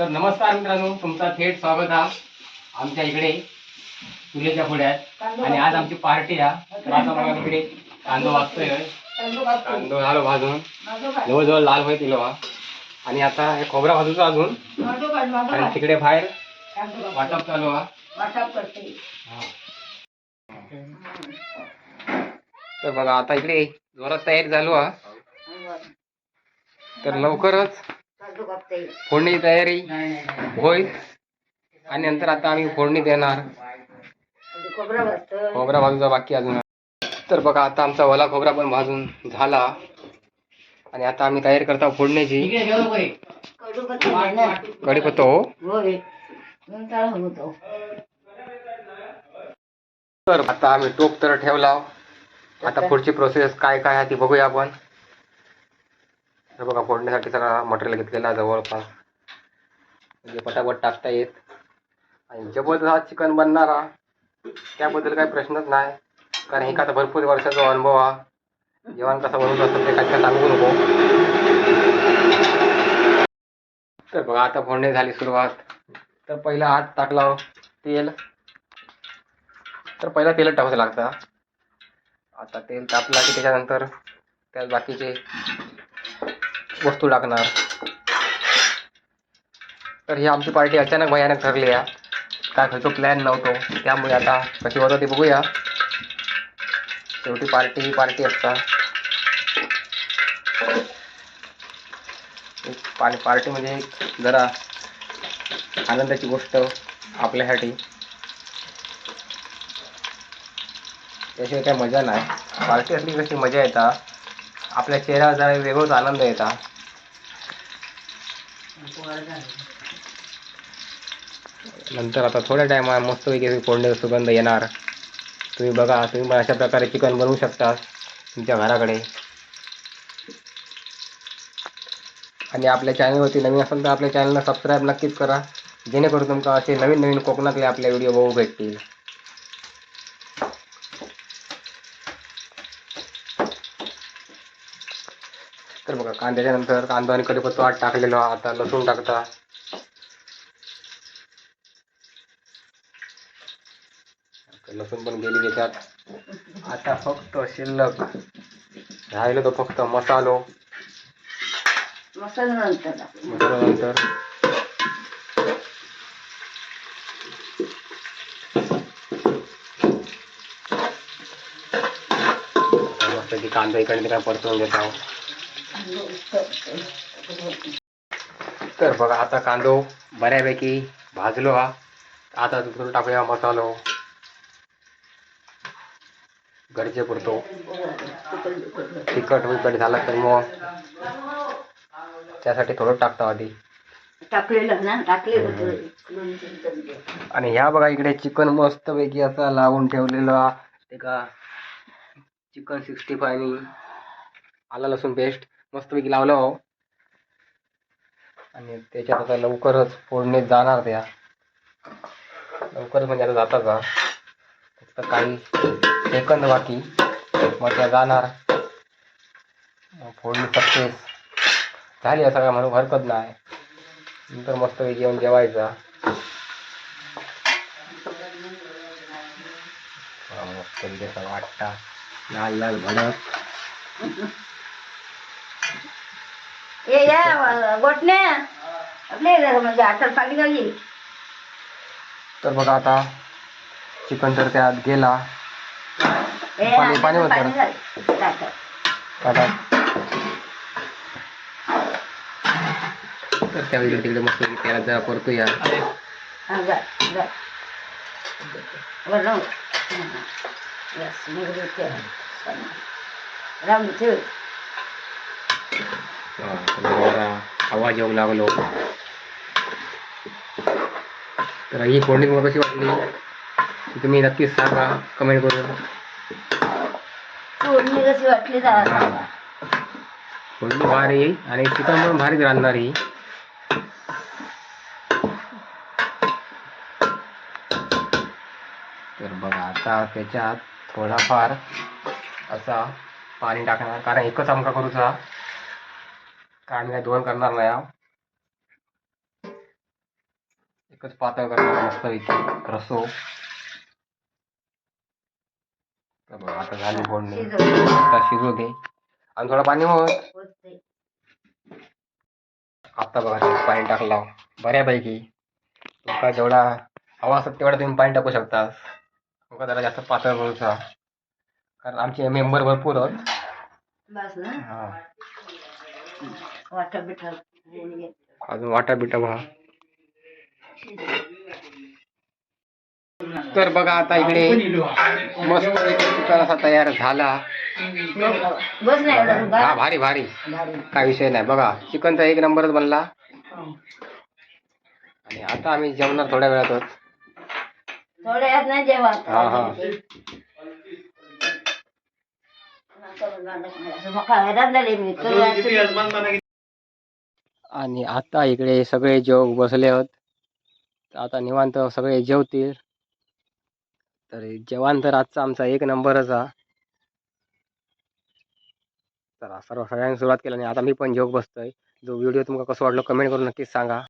तर नमस्कार मित्रांनो तुमचा थेट स्वागत हा आमच्या इकडे चुलीच्या पुढ्यात आणि आज आमची पार्टी आहे तर आता बघा इकडे कांदो वाजतोय. कांदो झालो भाजून. जवळजवळ लाल होईल तिलो. हा आणि आता हे खोबरा भाजूचं अजून. आणि तिकडे बाहेर वाटप चालू हा. तर बघा आता इकडे जोरात तयारी झालो हा. तर लवकरच फोडणीची तयारी होईल आणि नंतर आता आम्ही फोडणी देणार. खोबरा भाजूचा बाकी अजून. तर बघा आता आमचा ओला खोबरा पण भाजून झाला. आणि आता आम्ही तयारी करता फोडण्याची कढीपत्ता हो. तर आता आम्ही टोप तर ठेवला. आता पुढची प्रोसेस काय काय आहे ती बघूया आपण. हे बघा फोडण्यासाठी सगळा मटेरियल घेतलेला जवळपास. म्हणजे पटापट टाकता येत. आणि जबरदस्त हा चिकन बनणारा त्याबद्दल काही प्रश्नच नाही. कारण हे का आता भरपूर वर्षाचा अनुभव हा. जेवण कसं बनवत असतं ते काय सांगू नको. तर बघा आता फोडणी झाली सुरुवात. तर पहिला आत टाकला हो, तेल. तर पहिला तेल टाकायचं लागतं. आता तेल तापला की त्याच्यानंतर त्यात बाकीचे वस्तू टाकणार तर ही आमची पार्टी अचानक भयानक ठरली आहे. काय खायचो प्लॅन नव्हतो. त्यामुळे आता कशी होतं ते बघूया. शेवटी पार्टी ही पार्टी असता. पार्टी म्हणजे एक जरा आनंदाची गोष्ट आपल्यासाठी. त्याशिवाय काही मजा नाही. पार्टी असली कशी मजा येता. आपल्या चेहऱ्यावर जरा वेगळाच आनंद येता. नंतर आता थोड्या टायमा मस्तपैकी फोडण्याचा सुगंध येणार. तुम्ही बघा तुम्ही पण अशा प्रकारे चिकन बनवू शकता तुमच्या घराकडे. आणि आपल्या चॅनलवरती नवीन असेल तर आपल्या चॅनलला सबस्क्राईब नक्कीच करा. जेणेकरून तुमका असे नवीन नवीन कोकणातले आपले व्हिडिओ बघू भेटतील. तर बघा कांद्याच्या नंतर कांदा आणि कढीपत्ता आत टाकलेलो आहे. आता लसूण टाकता. लसूण पण गेली त्याच्यात. आता फक्त शिल्लक. राहिलं तो फक्त मसालो. मसाल्यानंतर मस्त की कांदा इकडे तिकडे परतून घेत आहोत. तर बघा आता कांदो बऱ्यापैकी भाजलो हा. आता तिकडून टाकूया मसालो. घरचे पुरतो. तिखट विकट झाला तर मग त्यासाठी थोडं टाकतो आधी. टाकलेलं ना? आणि ह्या बघा इकडे चिकन मस्तपैकी असा लावून ठेवलेला. ते का? चिकन सिक्स्टी फाय आणि आला लसूण पेस्ट मस्तपैकी लावलं हो आणि त्याच्यात आता लवकरच फोडणीत जाणार त्या. लवकरच म्हणजे आता जातात जा फक्त काही सेकंद बाकी. मग त्या जाणार. फोडणी सक्सेस झाली असं काय म्हणून हरकत नाही. नंतर मस्तपैकी येऊन जेवायचा. मस्त वाटता लाल लाल भडक. ए या गोटण्या आपले म्हणजे आठवड पाणी घाली तर बघा आता चिकन तर त्यात गेला. पाणी- पाणी होतं. आता तर. त्या इकडे तिकडे मस्त त्याला जरा परतूया. राम ठेव आवाज येऊ लागलो. तर ही फोडणी तुम्हाला कशी वाटली? ती तुम्ही नक्कीच सांगा कमेंट करून. फोडणी कशी वाटली. फोडणी भारी आणि चिकन पण भारीच राहणार ही तर बघा आता त्याच्यात थोडाफार असा पाणी टाकणार कारण एकच आमका करूचा. कारण आम्ही काय दोन करणार नाही आहोत. एकच पातळ करणार मस्त पैकी. रसो. तर आता झाली फोडणी. आता शिजू दे. आणि थोडं पाणी होत. आता बघा पाणी टाकला. बऱ्यापैकी. तुमका जेवढा हवा असत तेवढा तुम्ही पाणी टाकू शकता. तुमका जरा जास्त पातळ करूचा कारण आमचे मेंबर भरपूर आहेत. हा. वाटा बिठा अजून वाटा बिटा बघा तर बघा आता इकडे मस्त चिकन असा तयार झाला. हा भारी भारी. काय विषय नाही. बघा चिकनचा एक नंबरच बनला. आणि आता आम्ही जेवणार थोड्या वेळातच. थोड्या नाही जेवा हा, हा. असं मग खायलाच झाले मी तर आणि आता इकडे सगळे जेव बसले आहेत आता निवांत सगळे जेवतील. तर जेवण तर आजचा आमचा एक नंबरच हा. तर सर्व सगळ्यांनी सुरुवात केली आणि आता मी पण जेव बसतोय. जो व्हिडिओ तुमका कसं वाटलं कमेंट करून नक्कीच सांगा.